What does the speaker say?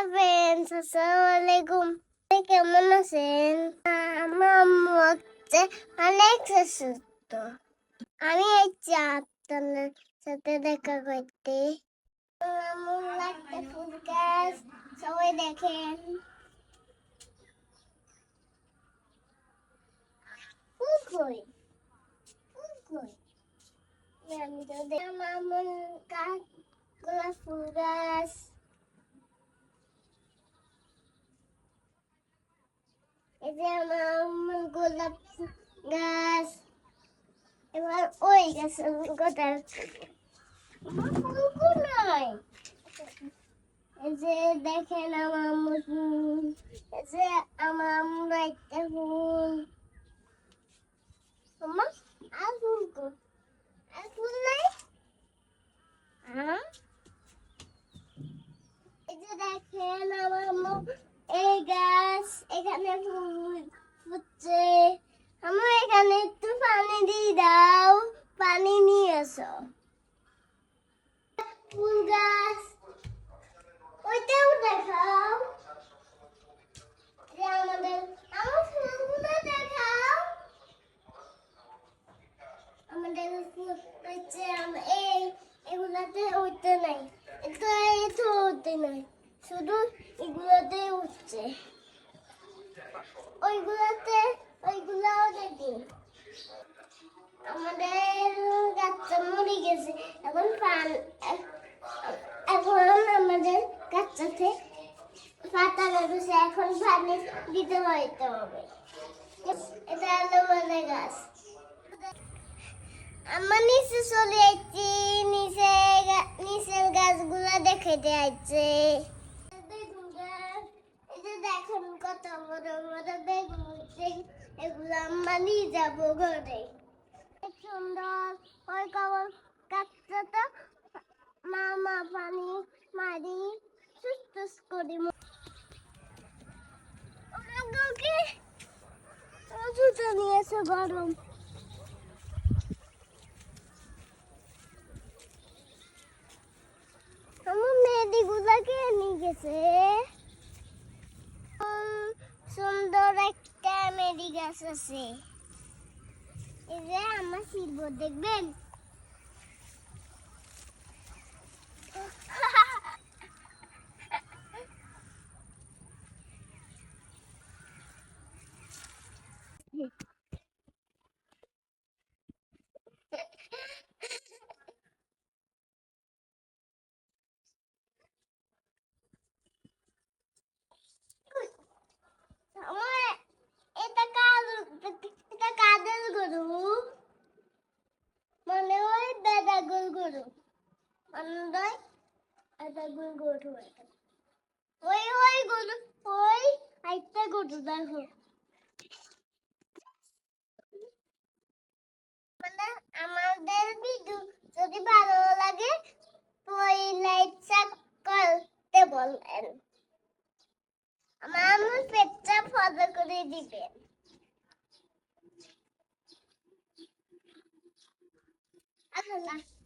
Hello friends আসসালামু আলাইকুম কেমন আছেন আমার আম্মু হচ্ছে অনেক সুস্থ আমি হচ্ছে আপনার সাথে দেখা করতে আমার লাগতে ফুল গাছ সবাই দেখেন কই কই আমি তো আমার আম্মুর গাছ গোলাপ ফুল গাছ এই যে আমার আম্মুর গোলাপ গাছ এবার ওই ফুল নাই এই যে দেখেন আমার ফুল যে আমার একটা ফুল এই যে দেখেন আমার এই গাছ এখানে ফুল ফুটছে আমার এখানে একটু পানি দিয়ে দাও, পানি নিয়ে এসো। ফুল গাছ, ওইটাও দেখাও। আমাদের, আমার ফুলগুলো দেখাও। আমাদের হচ্ছে এই, এগুলাতে উঠতে নাই। এটা এতে উঠতে নাই, শুধু এগুলোতে উঠছে। ওইগুলোতে, ওইগুলাও আমাদের গাছটা মরে গেছে। এখন পান, এখন আমাদের গাছটাতে পাতা বেরোছে এখন পানি দিতে হইতে হবে। এটা আলোবেরা গাছ। আমার নিচে চলে যাচ্ছি নিচে নিচের গাছগুলো দেখে যাচ্ছে বেগুন গাছ এই যে দেখুন কত বড় বড় বেগুন এগুলো আমরা নিয়ে যাব ঘরে সুন্দর। ওই কবর গাছটা মামা পানি মারি সুস্থ করি জুতো নিয়েছে গরম। আমার নিয়ে গেছে উম, সুন্দর মেডি গাছ আছে এই যে আমার শিল্প দেখবেন আমার এটা কাল এটা কাদের গরু মানে ওই দাদা গোল গরু মানে দাদা গোল গরু। ওই ওই গরু ওই একটা গরু দেখো। মানে আমাদের ভিডিও যদি ভালো লাগে, তো এই লাইক করতে বলেন। আমার পেটটা ফলো করে দিবেন। 콜라.